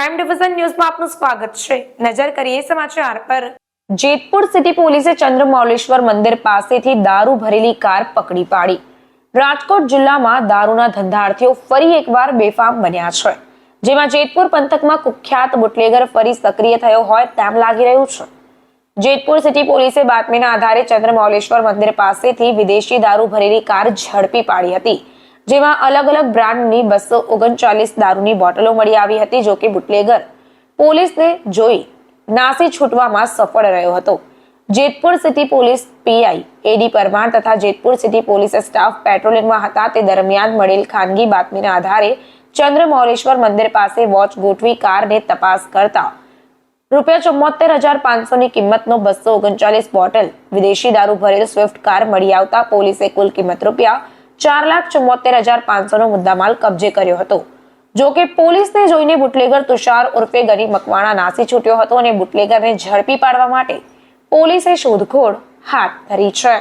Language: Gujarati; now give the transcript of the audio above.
ક્રાઇમ ડિવિઝન ન્યૂઝમાં આપનું સ્વાગત છે. નજર કરીએ સમાચાર પર. જેતપુર સિટી પોલીસે ચંદ્રમૌલેશ્વર મંદિર પાસેથી દારૂ ભરેલી કાર પકડી પાડી. રાજકોટ જિલ્લામાં દારૂના ધંધાર્થીઓ ફરી એકવાર બેફામ બન્યા છે. જેમાં જેતપુર પંથકમાં કુખ્યાત બુટલેગર ફરી સક્રિય થયો હોય તેમ લાગી રહ્યું છે. જેતપુર સિટી પોલીસે બાતમીના આધારે ચંદ્રમૌલેશ્વર મંદિર પાસેથી વિદેશી દારૂ ભરેલી કાર ઝડપી પાડી હતી. જેમાં અલગ અલગ બ્રાન્ડની બસો ઓગણચાલીસ દારૂની બોટલો મળી આવી હતી જો બુટલેગર પોલીસને જોઈ નાસી છૂટવામાં સફળ રહ્યો હતો. Jetpur city police PI A D Parmar તથા જેતપુર સિટી પોલીસ સ્ટાફ પેટ્રોલિંગમાં હતા. તે દરમિયાન મળેલ ખાનગી બાતમીના આધારે ચંદ્રમૌલેશ્વર મંદિર પાસે વોચ ગોઠવી કારને તપાસ કરતા રૂપિયા ચુમ્મોતેર હજાર પાંચસોની કિંમતનો બસો ઓગણચાલીસ બોટલ વિદેશી દારૂ ભરેલ સ્વિફ્ટ કાર મળી આવતા પોલીસે કુલ કિંમત રૂપિયા ચાર લાખ ચુમ્મોતેર હજાર પાંચસોનો મુદ્દામાલ કબજે કર્યો હતો. જો કે પોલીસને જોઈને બુટલેગર તુષાર ઉર્ફે ગની મકવાણા નાસી છૂટ્યો હતો અને બુટલેગરને ઝડપી પાડવા માટે પોલીસે શોધખોળ હાથ ધરી છે.